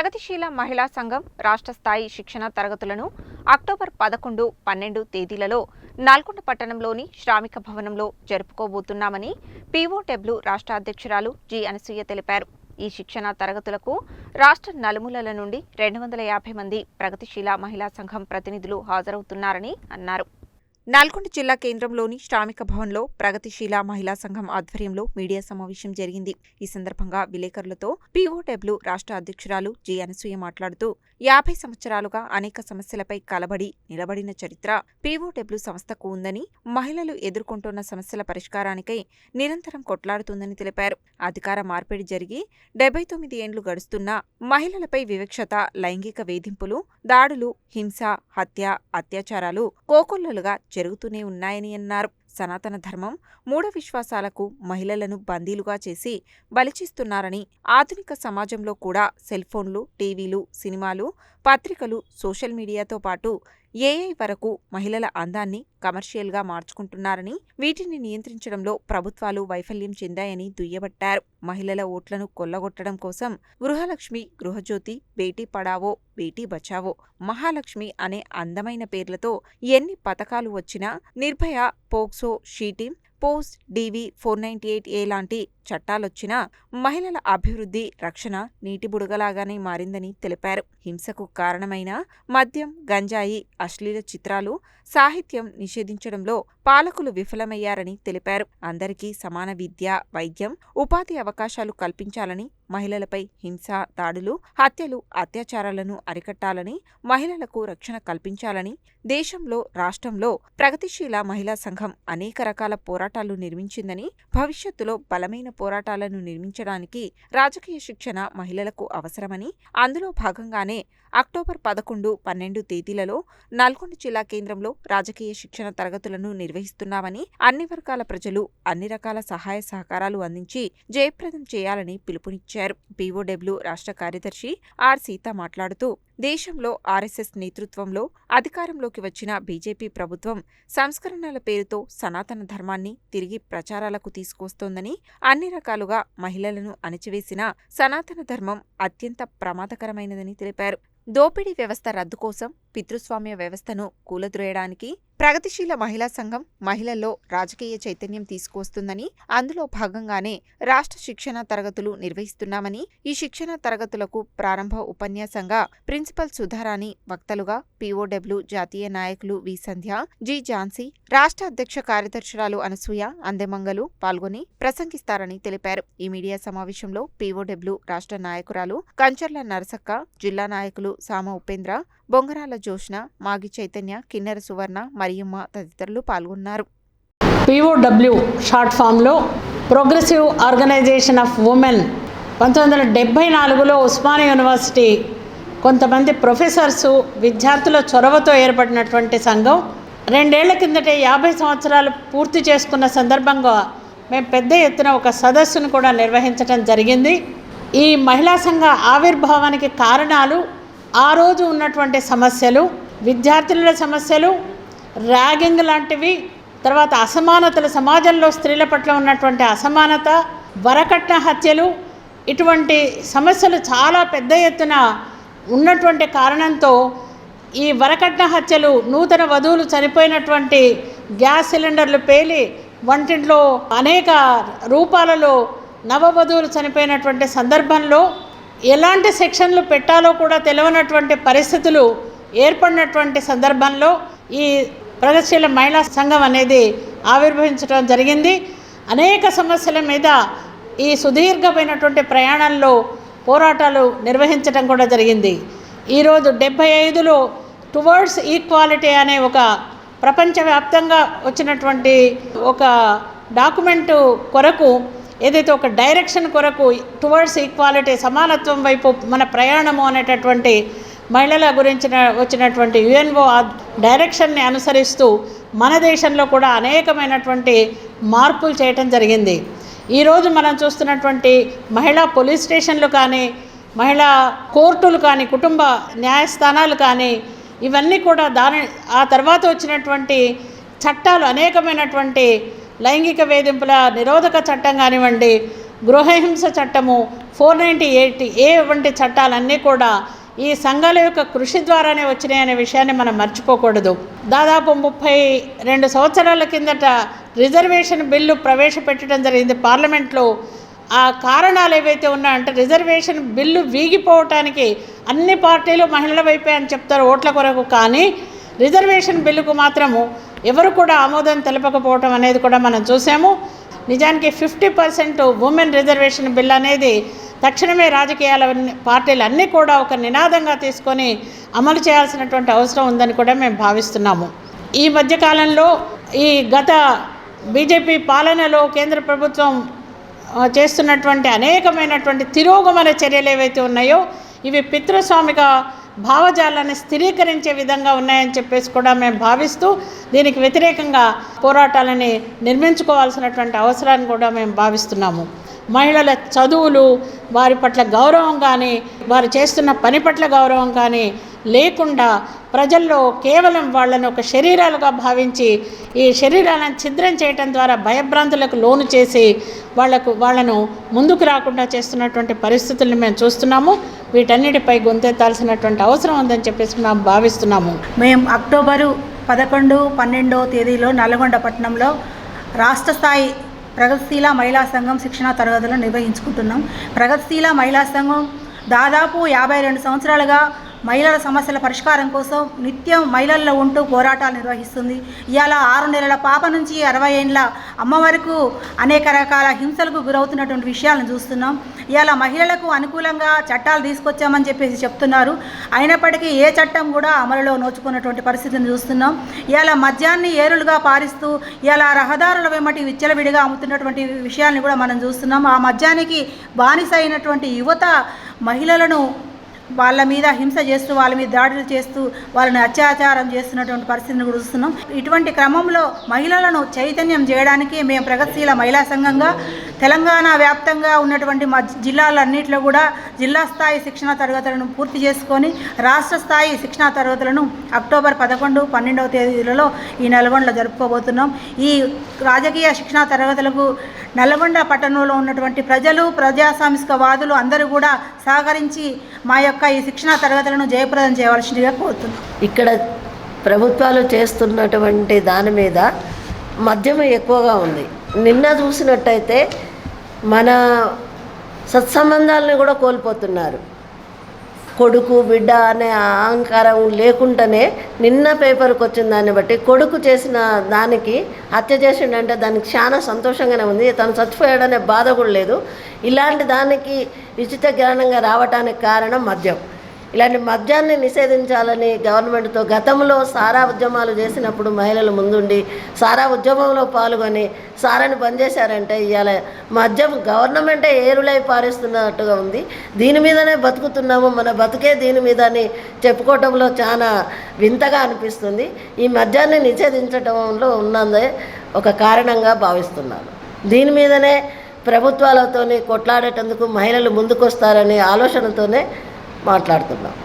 ప్రగతిశీల మహిళా సంఘం రాష్ట్ర స్థాయి శిక్షణ తరగతులను అక్టోబర్ పదకొండు పన్నెండు తేదీలలో నల్గొండ పట్టణంలోని శ్రామిక భవనంలో జరుపుకోబోతున్నామని పీఓడబ్ల్యూ రాష్ట్ర అధ్యక్షురాలు జి అనసూయ తెలిపారు. ఈ శిక్షణ తరగతులకు రాష్ట్ర నలుమూలల నుండి రెండు వందల యాభై మంది ప్రగతిశీల మహిళా సంఘం ప్రతినిధులు హాజరవుతున్నారని అన్నారు. నల్గొండ జిల్లా కేంద్రంలోని శ్రామిక భవన్లో ప్రగతిశీల మహిళా సంఘం ఆధ్వర్యంలో మీడియా సమావేశం జరిగింది. ఈ సందర్భంగా విలేకరులతో పీఓడబ్ల్యూ రాష్ట్ర అధ్యక్షురాలు జి అనసూయ మాట్లాడుతూ యాభై సంవత్సరాలుగా అనేక సమస్యలపై కలబడి నిలబడిన చరిత్ర పీఓడబ్ల్యూ సంస్థకు ఉందని మహిళలు ఎదుర్కొంటున్న సమస్యల పరిష్కారానికై నిరంతరం కొట్లాడుతుందని తెలిపారు. అధికార మార్పిడి జరిగి డెబ్బై తొమ్మిది ఏండ్లు గడుస్తున్నా మహిళలపై వివక్షత లైంగిక వేధింపులు దాడులు హింస హత్య అత్యాచారాలు కోకొల్లలుగా జరుగుతూనే ఉన్నాయని అన్నారు. సనాతన ధర్మం మూఢ విశ్వాసాలకు మహిళలను బందీలుగా చేసి బలిచిస్తున్నారని ఆధునిక సమాజంలో కూడా సెల్ ఫోన్లు టీవీలు సినిమాలు పత్రికలు సోషల్ మీడియాతో పాటు ఏఐ వరకు మహిళల అందాన్ని కమర్షియల్గా మార్చుకుంటున్నారని వీటిని నియంత్రించడంలో ప్రభుత్వాలు వైఫల్యం చెందాయని దుయ్యబట్టారు. మహిళల ఓట్లను కొల్లగొట్టడం కోసం గృహలక్ష్మి గృహజ్యోతి బేటీ పడావో బేటీ బచావో మహాలక్ష్మి అనే అందమైన పేర్లతో ఎన్ని పథకాలు వచ్చినా నిర్భయ పోక్సో షీటిం post DV four ninety eight A లాంటి చట్టాలొచ్చినా మహిళల అభివృద్ధి రక్షణ నీటి బుడగలాగానే మారిందని తెలిపారు. హింసకు కారణమైన మద్యం గంజాయి అశ్లీల చిత్రాలు సాహిత్యం నిషేధించడంలో పాలకులు విఫలమయ్యారని తెలిపారు. అందరికీ సమాన విద్య వైద్యం ఉపాధి అవకాశాలు కల్పించాలని మహిళలపై హింస దాడులు హత్యలు అత్యాచారాలను అరికట్టాలని మహిళలకు రక్షణ కల్పించాలని దేశంలో రాష్ట్రంలో ప్రగతిశీల మహిళా సంఘం అనేక రకాల పోరాటాలు నిర్మించిందని భవిష్యత్తులో బలమైన పోరాటాలను నిర్మించడానికి రాజకీయ శిక్షణ మహిళలకు అవసరమని అందులో భాగంగానే అక్టోబర్ పదకొండు పన్నెండు తేదీలలో నల్గొండ జిల్లా కేంద్రంలో రాజకీయ శిక్షణ తరగతులను నిర్వహిస్తున్నామని అన్ని వర్గాల ప్రజలు అన్ని రకాల సహాయ సహకారాలు అందించి జయప్రదం చేయాలని పిలుపునిచ్చారు. పీఓడబ్ల్యూ రాష్ట్ర కార్యదర్శి ఆర్ సీత మాట్లాడుతూ దేశంలో ఆర్ఎస్ఎస్ నేతృత్వంలో అధికారంలోకి వచ్చిన బీజేపీ ప్రభుత్వం సంస్కరణల పేరుతో సనాతన ధర్మాన్ని తిరిగి ప్రచారాలకు తీసుకొస్తోందని అన్ని రకాలుగా మహిళలను అణచివేసిన సనాతన ధర్మం అత్యంత ప్రమాదకరమైనదని తెలిపారు. దోపిడీ వ్యవస్థ రద్దు కోసం పితృస్వామ్య వ్యవస్థను కూలద్రోయడానికి ప్రగతిశీల మహిళా సంఘం మహిళల్లో రాజకీయ చైతన్యం తీసుకువస్తుందని అందులో భాగంగానే రాష్ట్ర శిక్షణ తరగతులు నిర్వహిస్తున్నామని ఈ శిక్షణ తరగతులకు ప్రారంభ ఉపన్యాసంగా ప్రిన్సిపల్ సుధారాణి వక్తలుగా పీఓడబ్ల్యూ జాతీయ నాయకులు వి సంధ్య జి ఝాన్సీ రాష్ట్ర అధ్యక్ష కార్యదర్శురాలు అనసూయ అందెమంగలు పాల్గొని ప్రసంగిస్తారని తెలిపారు. ఈ మీడియా సమావేశంలో పీఓడబ్ల్యూ రాష్ట్ర నాయకురాలు కంచర్ల నరసక్క జిల్లా నాయకులు సామ ఉపేంద్ర బొంగరాల జోష్న మాగి చైతన్య కిన్నెర సువర్ణ మరియమ్మ తదితరులు పాల్గొన్నారు. పిఓడబ్ల్యూ షార్ట్ ఫామ్లో ప్రోగ్రెసివ్ ఆర్గనైజేషన్ ఆఫ్ ఉమెన్ పంతొమ్మిది వందల డెబ్భై నాలుగులో ఉస్మానియా యూనివర్సిటీ కొంతమంది ప్రొఫెసర్స్ విద్యార్థుల చొరవతో ఏర్పడినటువంటి సంఘం రెండేళ్ళ కిందటే యాభై సంవత్సరాలు పూర్తి చేసుకున్న సందర్భంగా మేము పెద్ద ఎత్తున ఒక సదస్సును కూడా నిర్వహించడం జరిగింది. ఈ మహిళా సంఘ ఆవిర్భావానికి కారణాలు ఆ రోజు ఉన్నటువంటి సమస్యలు విద్యార్థుల సమస్యలు ర్యాగింగ్ లాంటివి తర్వాత అసమానతలు సమాజంలో స్త్రీల పట్ల ఉన్నటువంటి అసమానత వరకట్న హత్యలు ఇటువంటి సమస్యలు చాలా పెద్ద ఎత్తున ఉన్నటువంటి కారణంతో ఈ వరకట్న హత్యలు నూతన వధువులు చనిపోయినటువంటి గ్యాస్ సిలిండర్లు పేలి వంటింట్లో అనేక రూపాలలో నవవధువులు చనిపోయినటువంటి సందర్భంలో ఎలాంటి సెక్షన్లు పెట్టాలో కూడా తెలియనటువంటి పరిస్థితులు ఏర్పడినటువంటి సందర్భంలో ఈ ప్రగతిశీల మహిళా సంఘం అనేది ఆవిర్భవించడం జరిగింది. అనేక సమస్యల మీద ఈ సుదీర్ఘమైనటువంటి ప్రయాణంలో పోరాటాలు నిర్వహించడం కూడా జరిగింది. ఈరోజు డెబ్భై ఐదులో టువర్డ్స్ ఈక్వాలిటీ అనే ఒక ప్రపంచవ్యాప్తంగా వచ్చినటువంటి ఒక డాక్యుమెంటు కొరకు ఏదైతే ఒక డైరెక్షన్ కొరకు టువర్డ్స్ ఈక్వాలిటీ సమానత్వం వైపు మన ప్రయాణము అనేటటువంటి మహిళల గురించిన వచ్చినటువంటి యుఎన్ఓ ఆ డైరెక్షన్ని అనుసరిస్తూ మన దేశంలో కూడా అనేకమైనటువంటి మార్పులు చేయటం జరిగింది. ఈరోజు మనం చూస్తున్నటువంటి మహిళా పోలీస్ స్టేషన్లు కానీ మహిళా కోర్టులు కానీ కుటుంబ న్యాయస్థానాలు కానీ ఇవన్నీ కూడా దాని ఆ తర్వాత వచ్చినటువంటి చట్టాలు అనేకమైనటువంటి లైంగిక వేధింపుల నిరోధక చట్టం కానివ్వండి గృహహింస చట్టము ఫోర్ నైంటీ ఎయిట్ ఏ వంటి చట్టాలన్నీ కూడా ఈ సంఘాల యొక్క కృషి ద్వారానే వచ్చినాయి అనే విషయాన్ని మనం మర్చిపోకూడదు. దాదాపు ముప్పై రెండు సంవత్సరాల కిందట రిజర్వేషన్ బిల్లు ప్రవేశపెట్టడం జరిగింది పార్లమెంట్లో. ఆ కారణాలు ఏవైతే ఉన్నాయంటే రిజర్వేషన్ బిల్లు వీగిపోవటానికి అన్ని పార్టీలు మహిళల వైపే అని చెప్తారు ఓట్ల కొరకు కానీ రిజర్వేషన్ బిల్లుకు మాత్రము ఎవరు కూడా ఆమోదం తెలపకపోవటం అనేది కూడా మనం చూసాము. నిజానికి fifty percent women reservation bill అనేది తక్షణమే రాజకీయాల పార్టీలు అన్నీ కూడా ఒక నినాదంగా తీసుకొని అమలు చేయాల్సినటువంటి అవసరం ఉందని కూడా మేము భావిస్తున్నాము. ఈ మధ్యకాలంలో ఈ గత బీజేపీ పాలనలో కేంద్ర ప్రభుత్వం చేస్తున్నటువంటి అనేకమైనటువంటి తిరోగమన చర్యలు ఏవైతే ఉన్నాయో ఇవి పితృస్వామిక భావజాలాన్ని స్థిరీకరించే విధంగా ఉన్నాయని చెప్పేసి కూడా మేము భావిస్తూ దీనికి వ్యతిరేకంగా పోరాటాలని నిర్మించుకోవాల్సినటువంటి అవసరాన్ని కూడా మేము భావిస్తున్నాము. మహిళల చదువులు వారి పట్ల గౌరవం కానీ వారు చేస్తున్న పని పట్ల గౌరవం కానీ లేకుండా ప్రజల్లో కేవలం వాళ్ళను ఒక శరీరాలుగా భావించి ఈ శరీరాలను ఛిద్రం చేయటం ద్వారా భయభ్రాంతులకు లోను చేసి వాళ్ళకు వాళ్ళను ముందుకు రాకుండా చేస్తున్నటువంటి పరిస్థితుల్ని మేము చూస్తున్నాము. వీటన్నిటిపై గొంతెత్తాల్సినటువంటి అవసరం ఉందని చెప్పేసి మేము భావిస్తున్నాము. మేము అక్టోబరు పదకొండు పన్నెండో తేదీలో నల్గొండ పట్టణంలో రాష్ట్ర స్థాయి ప్రగతిశీల మహిళా సంఘం శిక్షణ తరగతులు నిర్వహించుకుంటున్నాం. ప్రగతిశీల మహిళా సంఘం దాదాపు యాభై రెండు సంవత్సరాలుగా మహిళల సమస్యల పరిష్కారం కోసం నిత్యం మహిళల్లో ఉంటూ పోరాటాలు నిర్వహిస్తుంది. ఇవాళ ఆరు నెలల పాప నుంచి అరవై ఏండ్ల అమ్మ వరకు అనేక రకాల హింసలకు గురవుతున్నటువంటి విషయాలను చూస్తున్నాం. ఇవాళ మహిళలకు అనుకూలంగా చట్టాలు తీసుకొచ్చామని చెప్పేసి చెప్తున్నారు. అయినప్పటికీ ఏ చట్టం కూడా అమలులో నోచుకున్నటువంటి పరిస్థితిని చూస్తున్నాం. ఇవాళ మద్యాన్ని ఏరులుగా పారిస్తూ ఇవాళ రహదారుల వెంబటి విచ్చలవిడిగా అమ్ముతున్నటువంటి విషయాన్ని కూడా మనం చూస్తున్నాం. ఆ మద్యానికి బానిస అయినటువంటి యువత మహిళలను వాళ్ళ మీద హింస చేస్తూ వాళ్ళ మీద దాడులు చేస్తూ వాళ్ళని అత్యాచారం చేస్తున్నటువంటి పరిస్థితిని కూడా చూస్తున్నాం. ఇటువంటి క్రమంలో మహిళలను చైతన్యం చేయడానికి మేము ప్రగతిశీల మహిళా సంఘంగా తెలంగాణ వ్యాప్తంగా ఉన్నటువంటి మా జిల్లాలన్నింటిలో కూడా జిల్లా స్థాయి శిక్షణ తరగతులను పూర్తి చేసుకొని రాష్ట్ర స్థాయి శిక్షణ తరగతులను అక్టోబర్ పదకొండు పన్నెండవ తేదీలలో ఈ నల్గొండలో జరుపుకోబోతున్నాం. ఈ రాజకీయ శిక్షణ తరగతులకు నల్గొండ పట్టణంలో ఉన్నటువంటి ప్రజలు ప్రజాస్వామికవాదులు అందరూ కూడా సహకరించి మా యొక్క యొక్క ఈ శిక్షణ తరగతులను జయప్రదం చేయవలసిందిగా కోరుతున్నాం. ఇక్కడ ప్రభుత్వాలు చేస్తున్నటువంటి దాని మీద మద్యం ఎక్కువగా ఉంది. నిన్న చూసినట్టయితే మన సత్సంబంధాలను కూడా కోల్పోతున్నారు. కొడుకు బిడ్డ అనే అహంకారం లేకుండానే నిన్న పేపర్కి వచ్చిన దాన్ని బట్టి కొడుకు చేసిన దానికి హత్య చేసిండంటే దానికి చాలా సంతోషంగానే ఉంది. తను చచ్చిపోయాడనే బాధ కూడా లేదు. ఇలాంటి దానికి ఉచిత జ్ఞానంగా రావటానికి కారణం మద్యం. ఇలాంటి మద్యాన్ని నిషేధించాలని గవర్నమెంట్తో గతంలో సారా ఉద్యమాలు చేసినప్పుడు మహిళలు ముందుండి సారా ఉద్యమంలో పాల్గొని సారాని బంద్ చేశారంటే ఇవాళ మద్యం గవర్నమెంటే ఏరులై పారిస్తున్నట్టుగా ఉంది. దీని మీదనే బతుకుతున్నాము. మన బతుకే దీని మీద అని చెప్పుకోవటంలో చాలా వింతగా అనిపిస్తుంది. ఈ మద్యాన్ని నిషేధించడంలో ఉన్నదే ఒక కారణంగా భావిస్తున్నాను. దీని మీదనే ప్రభుత్వాలతోని కొట్లాడేటందుకు మహిళలు ముందుకొస్తారనే ఆలోచనతోనే మాట్లాడుతున్నాం.